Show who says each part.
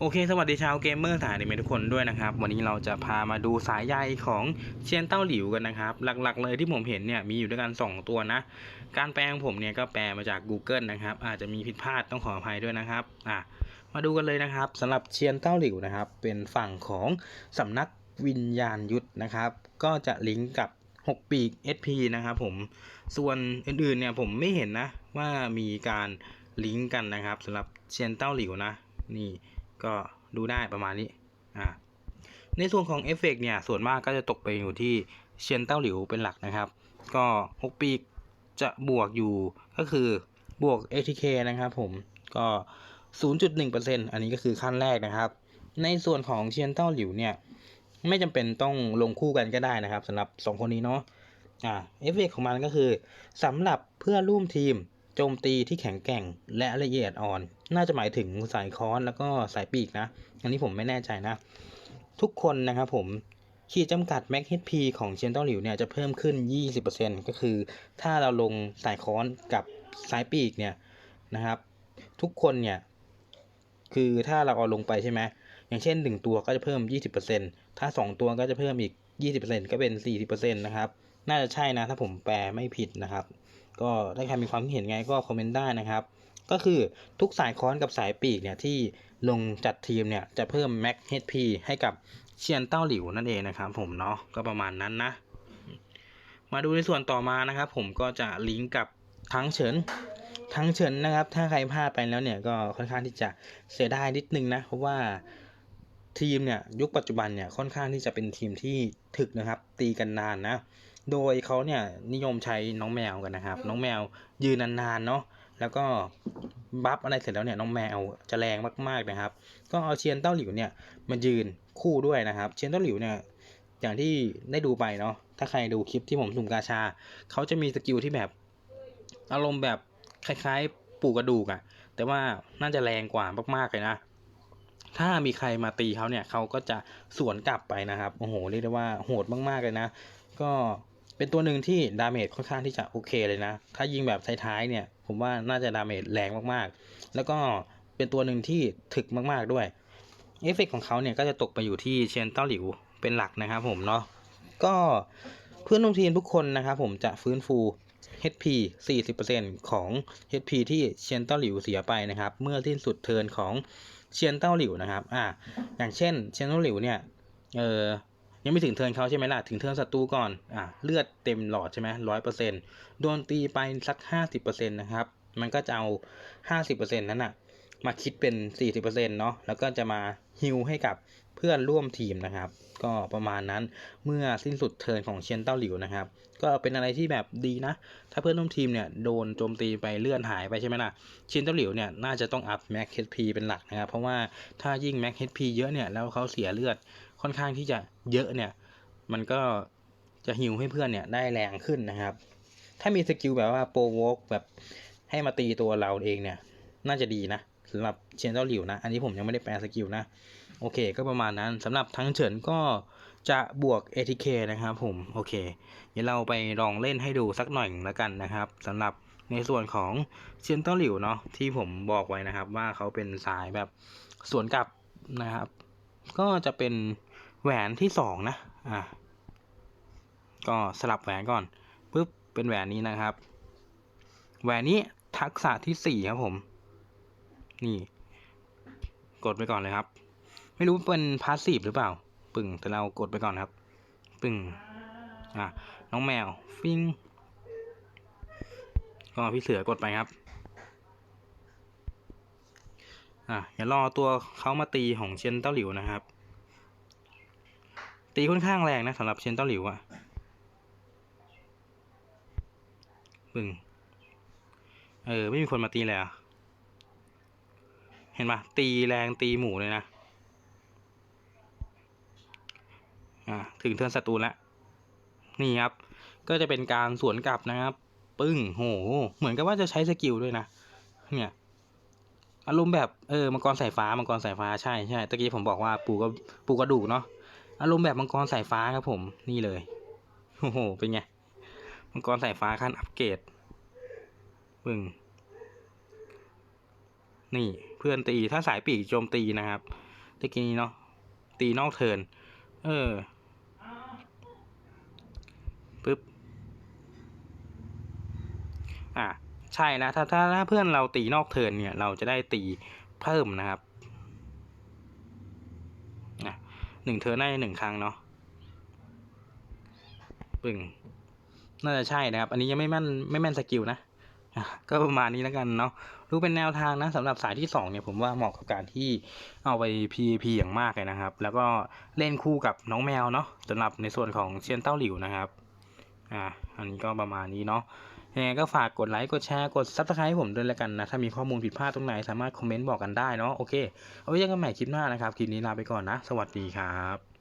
Speaker 1: โอเค สวัสดีชาวเกมเมอร์สายอนิเมทุกคนด้วยนะครับ วันนี้เราจะพามาดูสายใยของเชียนเต้าหลิวกันนะครับ หลักๆเลยที่ผมเห็นเนี่ยมีอยู่ด้วยกัน 2 ตัวนะ การแปลของผมเนี่ยก็แปลมาจาก Google นะครับ อาจจะมีผิดพลาดต้องขออภัยด้วยนะครับอะมาดูกันเลยนะครับสำหรับเชียนเต้าหลิวนะครับ เป็นฝั่งของสำนักวิญญาณยุทธนะครับ ก็จะลิงก์กับ 6 ปีก SP นะครับผมส่วนอื่นๆเนี่ยผมไม่เห็นนะว่ามีการลิงก์กันนะครับสำหรับเชียนเต้าหลิวนะนี่ ก็ดูได้ประมาณนี้อ่าในส่วนของเอฟเฟกต์เนี่ยส่วนมากก็จะตกไปอยู่ที่เชียนเต้าหลิวเป็นหลักนะครับ ก็6ปีกจะบวกอยู่ก็คือบวก ATK นะครับผมก็ 0.1%อันนี้ก็คือขั้นแรกนะครับ ในส่วนของเชียนเต้าหลิวเนี่ยไม่จำเป็นต้องลงคู่กันก็ได้นะครับสำหรับ 2 คนนี้เนาะอ่าเอฟเฟกต์ของมันก็คือสำหรับเพื่อร่วมทีม โจมตีที่แข็งแกร่งและละเอียดอ่อน น่าจะหมายถึงสายค้อนแล้วก็สายปีกนะ อันนี้ผมไม่แน่ใจนะ ทุกคนนะครับผมขีดจำกัด Max HP ของเชียนต้าหลิวเนี่ยจะเพิ่มขึ้น 20%ก็คือถ้าเราลงสายค้อนกับสายปีกเนี่ยนะครับ ทุกคนเนี่ย คือถ้าเราเอาลงไปใช่ไหมอย่างเช่น 1 ตัวก็จะเพิ่ม 20%ถ้า 2 ตัวก็จะเพิ่มอีก 20%ก็เป็น 40%นะครับ น่าจะใช่นะถ้าผมแปลไม่ผิดนะครับ ก็ถ้าใครมีความคิดเห็นไงก็คอมเมนต์ได้นะครับ ก็คือทุกสายค้อนกับสายปีกเนี่ยที่ลงจัดทีมเนี่ยจะเพิ่ม Max HP ให้กับเชียนเต้าหลิวนั่นเองนะครับผมเนาะก็ประมาณนั้นนะ มาดูในส่วนต่อมานะครับ ผมก็จะลิงก์กับทั้งเฉินทั้งเฉินนะครับ ถ้าใครพลาดไปแล้วเนี่ยก็ค่อนข้างที่จะเสียดายนิดนึงนะเพราะว่าทีมเนี่ยยุคปัจจุบันเนี่ยค่อนข้างที่จะเป็นทีมที่ถึกนะครับ ตีกันนานนะ โดยเขาเนี่ยนิยมใช้น้องแมวกันนะครับ น้องแมวยืนนานๆเนาะแล้วก็บัฟอะไรเสร็จแล้วเนี่ยน้องแมวจะแรงมากๆนะครับ ก็เอาเชียนเต้าหลิวเนี่ยมายืนคู่ด้วยนะครับ เชียนเต้าหลิวเนี่ยอย่างที่ได้ดูไปเนาะถ้าใครดูคลิปที่ผมสุ่มกาชา เขาจะมีสกิลที่แบบอารมณ์แบบคล้ายๆปูกระดูกอะแต่ว่าน่าจะแรงกว่ามากๆเลยนะถ้ามีใครมาตีเขาเนี่ยเขาก็จะสวนกลับไปนะครับโอ้โหเรียกได้ว่าโหดมากๆเลยนะ ก็ เป็นตัวหนึ่งที่ดาเมจค่อนข้างที่จะโอเคเลยนะ ถ้ายิงแบบท้ายๆเนี่ย ผมว่าน่าจะดาเมจแรงมากๆ แล้วก็เป็นตัวหนึ่งที่ถึกมากๆด้วยเอฟเฟกของเขาเนี่ยก็จะตกไปอยู่ที่เชนเต้าหลิวเป็นหลักนะครับผมเนาะ ก็เพื่อนร่วมทีมทุกคนนะครับผมจะฟื้นฟู HP 40%ของ HP ที่เชียนเต้าหลิวเสียไปนะครับ เมื่อสิ้นสุดเทินของเชียนเต้าหลิวนะครับ อ่า อย่างเช่นเชียนเต้าหลิวเนี่ย เออ ยังไม่ถึงเทิร์นเขาใช่ไหมล่ะ ถึงเทิร์นศัตรูก่อน อะ เลือดเต็มหลอดใช่ไหมร้อยเปอร์เซ็นต์โดนตีไปสักห้าสิบเปอร์เซ็นต์นะครับ มันก็จะเอาห้าสิบเปอร์เซ็นต์นั้นอะมาคิดเป็นสี่สิบเปอร์เซ็นต์เนาะ แล้วก็จะมาฮิลให้กับ พื่อนร่วมทีมนะครับ ก็ประมาณนั้นเมื่อสิ้นสุดเทิร์นของเชียนเต้าหลิวนะครับ ก็เป็นอะไรที่แบบดีนะ ถ้าเพื่อนร่วมทีมเนี่ยโดนโจมตีไปเลื่อนหายไปใช่ไหมล่ะเชียนเต้าหลิวเนี่ยน่าจะต้องอัพแม็ก HP เป็นหลักนะครับ เพราะว่าถ้ายิ่งแม็ก HP เยอะเนี่ยแล้วเขาเสียเลือดค่อนข้างที่จะเยอะเนี่ย มันก็จะฮิวให้เพื่อนเนี่ยได้แรงขึ้นนะครับ ถ้ามีสกิลแบบว่าโปรวอกแบบให้มาตีตัวเราเองเนี่ย น่าจะดีนะ สำหรับเชียนเจ้าหลิวนะ อันนี้ผมยังไม่ได้แปลสกิลนะ โอเค ก็ประมาณนั้นสำหรับทั้งเฉินก็จะบวก ATK นะครับผม โอเค เดี๋ยวเราไปลองเล่นให้ดูสักหน่อยแล้วกันนะครับสำหรับในส่วนของเชียนเต้าหลิวเนาะที่ผมบอกไว้นะครับ ว่าเขาเป็นสายแบบสวนกลับนะครับ ก็จะเป็นแหวนที่สองนะอะก็สลับแหวนก่อนปุ๊บเป็นแหวนนี้นะครับ แหวนนี้ทักษะที่สี่ครับผม นี่ กดไปก่อนเลยครับ ไม่รู้เป็นพาสซีฟหรือเปล่า ปึ่งแต่เรากดไปก่อนครับ ปึ่งอะน้องแมวฟิงก็พี่เสือกดไปครับอะอย่ารอตัวเขามาตีของเชนเต้าหลิวนะครับ ตีค่อนข้างแรงนะสำหรับเชนเต้าหลิวอะปึ่งเออ ไม่มีคนมาตีเลยอะ เห็นปะตีแรงตีหมูเลยนะอ่าถึงเทินศัตรูแล้วนี่ครับ ก็จะเป็นการสวนกลับนะครับ ปึ้งโห เหมือนกับว่าจะใช้สกิลด้วยนะ เนี่ย อารมณ์แบบเออมังกรสายฟ้ามังกรสายฟ้าใช่ใช่ตะกี้ผมบอกว่าปูก็ปูกระดูกเนาะอารมณ์แบบมังกรสายฟ้าครับผมนี่เลยโอ้โหเป็นไงมังกรสายฟ้าขั้นอัปเกรดปึ้ง นี่เพื่อนตีถ้าสายปีกโจมตีนะครับตะกี้นี้เนาะตีนอกเทินเออปึ๊บอะใช่นะถ้าถ้าถ้าเพื่อนเราตีนอกเทินเนี่ย เราจะได้ตีเพิ่มนะครับหนึ่งเทินได้หนึ่งครั้งเนาะปึ่ง น่าจะใช่นะครับ อันนี้ยังไม่แม่นไม่แม่นสกิลนะ ก็ประมาณนี้แล้วกันเนาะรู้เป็นแนวทางนะสำหรับสายที่สองเนี่ยผมว่าเหมาะกับการที่เอาไป PVP อย่างมากเลยนะครับ แล้วก็เล่นคู่กับน้องแมวเนาะสำหรับในส่วนของเชียนเต้าหลิวนะครับอ่าอันนี้ก็ประมาณนี้เนาะยังไงก็ฝากกดไลค์กดแชร์กด subscribe ให้ผมด้วยแล้วกันนะ ถ้ามีข้อมูลผิดพลาดตรงไหนสามารถคอมเมนต์บอกกันได้เนาะโอเคเอาไว้เจอกันใหม่คลิปหน้านะครับ คลิปนี้ลาไปก่อนนะ สวัสดีครับ